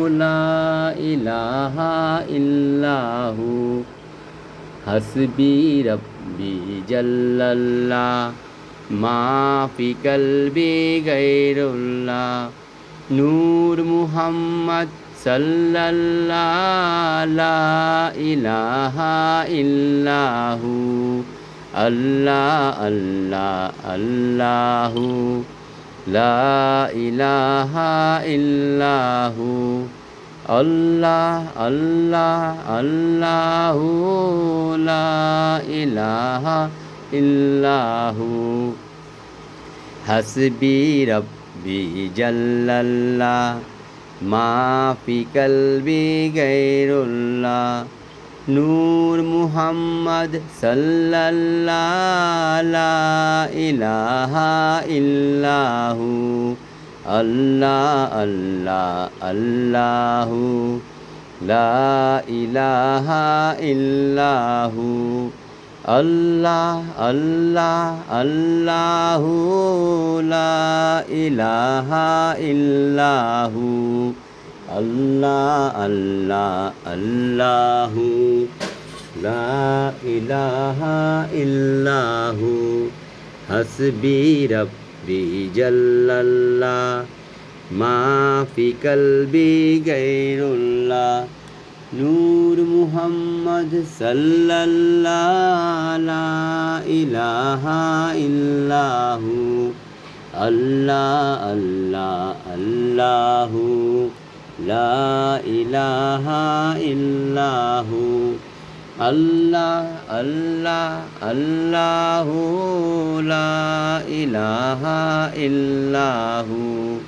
لا إله إلا هو حسبي ربي جل الله ما في قلبي غير الله نور محمد صلى الله لا إله إلا هو الله الله الله, الله লা ইলাহা ইল্লাহু, আল্লাহ আল্লাহ, আল্লাহু লা ইলাহা ইল্লাহু। হাসবি রব্বি জাল্লাল্লাহ, মা ফি কলবি গায়রুল্লাহ। নূর মুহাম্মদ ইলাহা ইল্লাহু, আল্লাহ আল্লাহ, আল্লাহু, লা ইলাহা ইল্লাহু, আল্লাহ আল্লাহ, আল্লাহু, লা ইলাহা ইল্লাহু আল্লাহ আল্লাহ আল্লাহু, লা ইলাহা ইল্লাহু, হাসবি রব্বি জাল্লাল্লাহ, মা ফি কলবি গায়রুল্লাহ, নূর মুহাম্মদ সাল্লাল্লাহ ইলাহা ইল্লাহু আল্লাহ আল্লাহ আল্লাহু। লা ইলাহা ইল্লাহু, আল্লাহ আল্লাহ, আল্লাহু লা ইলাহা ইল্লাহু,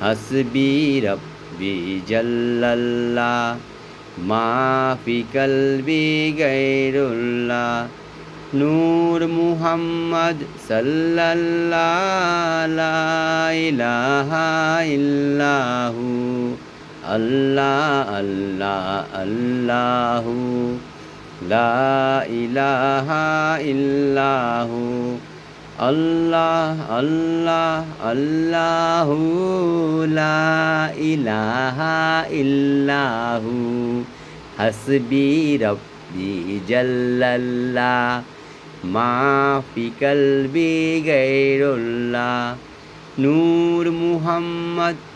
হাসবি রব্বি জাল্লাল্লাহ মা ফি কলবি গায়রুল্লাহ, নূর মুহাম্মদ সাল্লাল্লাহ লা ইলাহা ইল্লাহু। আল্লাহ আল্লাহ, আল্লাহু, লা ইলাহা ইল্লাহু, আল্লাহ আল্লাহ, আল্লাহু, লা ইলাহা ইল্লাহু, হাসবি রব্বি জাল্লাল্লাহ মা ফি কলবি গায়রুল্লাহ, নূর মুহাম্মদ